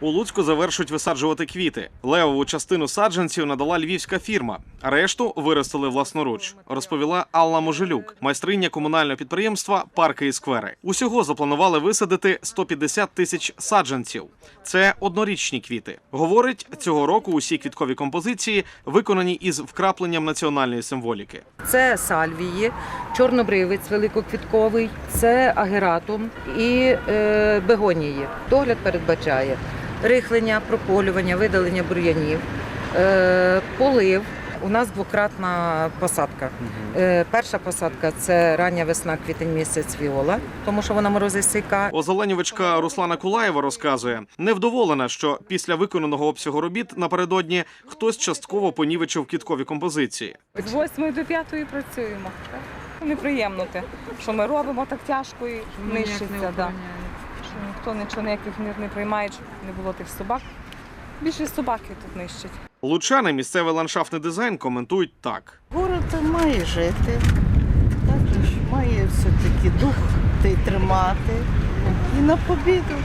У Луцьку завершують висаджувати квіти. Левову частину саджанців надала львівська фірма, а решту виростили власноруч, розповіла Алла Можелюк, майстриня комунального підприємства Парки і сквери. Усього запланували висадити 150 тисяч саджанців. Це однорічні квіти. Говорить, цього року усі квіткові композиції виконані із вкрапленням національної символіки. Це сальвії, чорнобривець великоквітковий, це агератум і е, бегонії. Догляд передбачає рихлення, прополювання, видалення бур'янів, е, полив. У нас двократна посадка. Е, перша посадка це рання весна, квітень місяць віола, тому що вона морозостійка. Озеленювачка Руслана Кулаєва розказує, невдоволена, що після виконаного обсягу робіт напередодні хтось частково понівечив квіткові композиції. З 8 до 5 працюємо. Неприємно те, що ми робимо так тяжко і нищиться. Да. Ніхто нічого ніяких мір не приймає, щоб не було тих собак. Більше собаки тут нищать. Лучани місцевий ландшафтний дизайн коментують так. Город має жити, також має все-таки дух тримати. І на побіду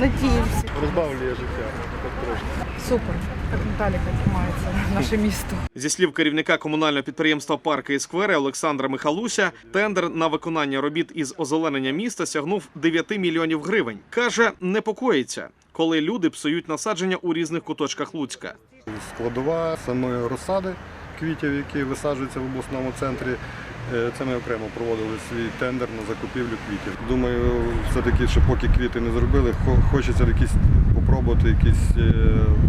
надіємося. розбавлює життя. Так трошки. Супер. Так Наталіка тримається наше місто. Зі слів керівника комунального підприємства Парки і сквери Олександра Михалуся, тендер на виконання робіт із озеленення міста сягнув 9 мільйонів гривень. каже, непокоїться, коли люди псують насадження у різних куточках Луцька. Складова самої розсади квітів, які висаджуються в обласному центрі. Е, Це ми окремо проводили свій тендер на закупівлю квітів. Думаю, все-таки, що поки квіти не зробили, хо- хочеться якісь попробувати якийсь е,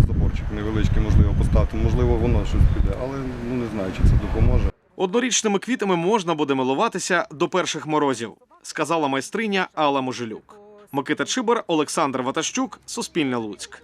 заборчик невеличкий, можливо, поставити. Можливо, воно щось піде, але ну не знаю, чи це допоможе. Однорічними квітами можна буде милуватися до перших морозів, сказала майстриня Алла Можелюк. Микита Чибар, Олександр Ватащук, Суспільне Луцьк.